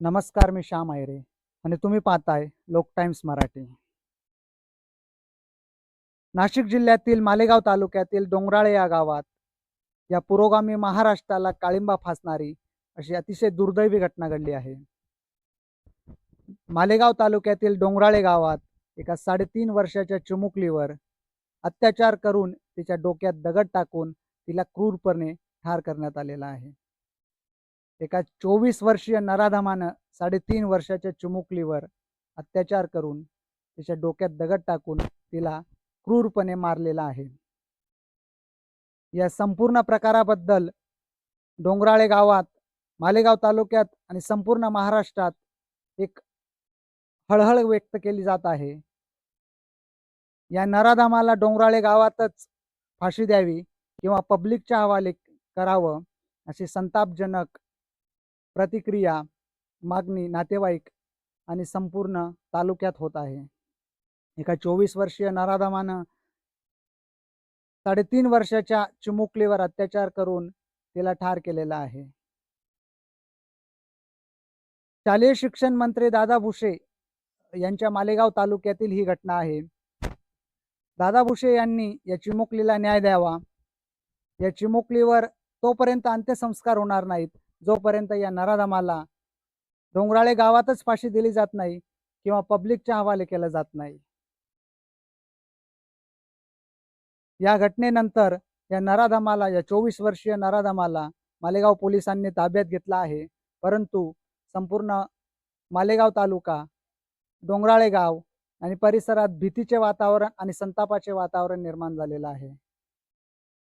नमस्कार मी श्याम आयरे आणि तुम्ही पाहताय लोक टाइम्स मराठी. नाशिक जिल्ह्यातील मालेगाव तालुक्यातील डोंगराळे या गावात या पुरोगामी महाराष्ट्राला काळिंबा फासणारी अशी अतिशय दुर्दैवी घटना घडली आहे. मालेगाव तालुक्यातील डोंगराळे गावात एका साडेतीन वर्षाच्या चिमुकलीवर अत्याचार करून तिच्या डोक्यात दगड टाकून तिला क्रूरपणे ठार करण्यात आलेला आहे. एका चोवीस वर्षीय नराधमानं साडेतीन वर्षाच्या चिमुकलीवर अत्याचार करून तिच्या डोक्यात दगड टाकून तिला क्रूरपणे मारलेला आहे. या संपूर्ण प्रकाराबद्दल डोंगराळे गावात मालेगाव तालुक्यात आणि संपूर्ण महाराष्ट्रात एक हळहळ व्यक्त केली जात आहे. या नराधमाला डोंगराळे गावातच फाशी द्यावी किंवा पब्लिकच्या हवाले करावं अशी संतापजनक प्रतिक्रिया मागणी नातेवाईक आणि संपूर्ण तालुक्यात होत आहे. एका चोवीस वर्षीय नराधमानं साडेतीन वर्षाच्या चिमुकलीवर अत्याचार करून तिला ठार केलेला आहे. शालेय शिक्षण मंत्री दादा भुसे यांच्या मालेगाव तालुक्यातील ही घटना आहे. दादा भुसे यांनी या चिमुकलीला न्याय द्यावा. या चिमुकलीवर तोपर्यंत अंत्यसंस्कार होणार नाहीत. जोपर्यंत या नराधमाला डोंगराळे गावातच फाशी दिली जात नाही किंवा पब्लिकच्या हवाले केलं जात नाही. या घटनेनंतर या नराधमाला या चोवीस वर्षीय नराधमाला मालेगाव पोलिसांनी ताब्यात घेतला आहे. परंतु संपूर्ण मालेगाव तालुका डोंगराळे गाव आणि परिसरात भीतीचे वातावरण आणि संतापाचे वातावरण निर्माण झालेलं आहे.